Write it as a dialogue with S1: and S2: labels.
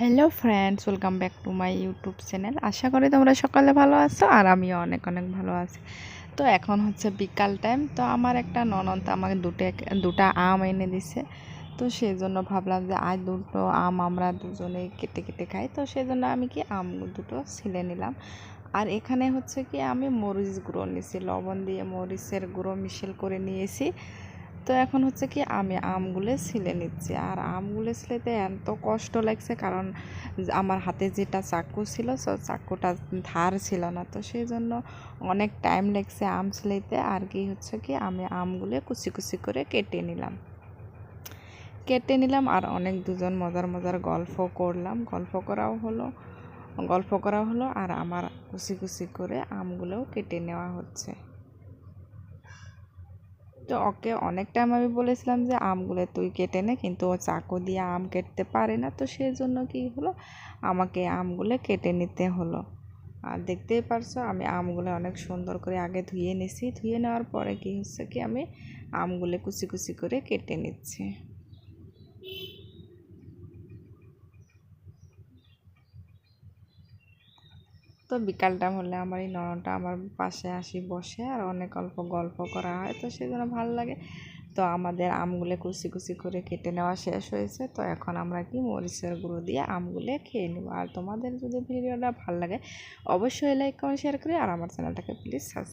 S1: Hello friends welcome back to my YouTube channel আশা করি তোমরা সকালে ভালো আছো আর আমিও অনেক অনেক ভালো আছি। তো এখন হচ্ছে বিকাল টাইম তো আমার একটা ননদ আমাকে দুটো দুটা আম এনে দিছে। তো সেই জন্য ভাবলাম যে আজ দুটো আম আমরা দুজনে কেটে কেটে খাই। তো সেই জন্য আমি কি আম দুটো ছিলে নিলাম। আর এখানে হচ্ছে কি আমি মরিচ গুঁড়ো নিয়েছি লবণ দিয়ে মরিচের গুঁড়ো মিশেল করে নিয়েছি। তো এখন হচ্ছে কি আমি আমগুলো ছিলে নিচ্ছি। আর আমগুলো ছিলেতে এত কষ্ট লাগছে কারণ আমার হাতে যেটা চাকু ছিল, সো চাকুটা ধার ছিল না। তো সেই জন্য অনেক টাইম লাগছে আম ছিলাইতে আর কি হচ্ছে কি আমি আমগুলো কুচি কুচি করে কেটে নিলাম। কেটে নিলাম আর অনেক দুজন মজার মজার গল্প করলাম। গল্প করাও হলো, গল্প করা হলো আর আমার কুচি কুচি করে আমগুলোও কেটে নেওয়া হচ্ছে। তো ওকে অনেক টাইম আমি বলেছিলাম যে, আমগুলো তুই কেটে নে। কিন্তু ও চাকু দিয়ে আম কেটতে পারে না। তো সেই জন্য কী হলো? আমাকে আমগুলো কেটে নিতে হলো। আর দেখতেই পারছ, আমি আমগুলো অনেক সুন্দর করে আগে ধুয়ে নিছি। ধুয়ে নেওয়ার পরে কি হচ্ছে কি, আমি আমগুলো কুচি কুচি করে কেটে নিচ্ছি। তো বিকালটা হলে আমার এই ননটা আমার পাশে আসি, বসে আর অনেক অল্প গল্প করা হয়। তো সেই জন্য ভালো লাগে। তো আমাদের আমগুলো কুচি কুচি করে কেটে নেওয়া শেষ হয়েছে। তো এখন আমরা কি মরিচের গুঁড়ো দিয়ে আমগুলো খেয়ে নেব। আর তোমাদের যদি ভিডিওটা ভালো লাগে, অবশ্যই লাইক কমেন্ট শেয়ার করে আর আমার চ্যানেলটাকে প্লিজ সাবস্ক্রাইব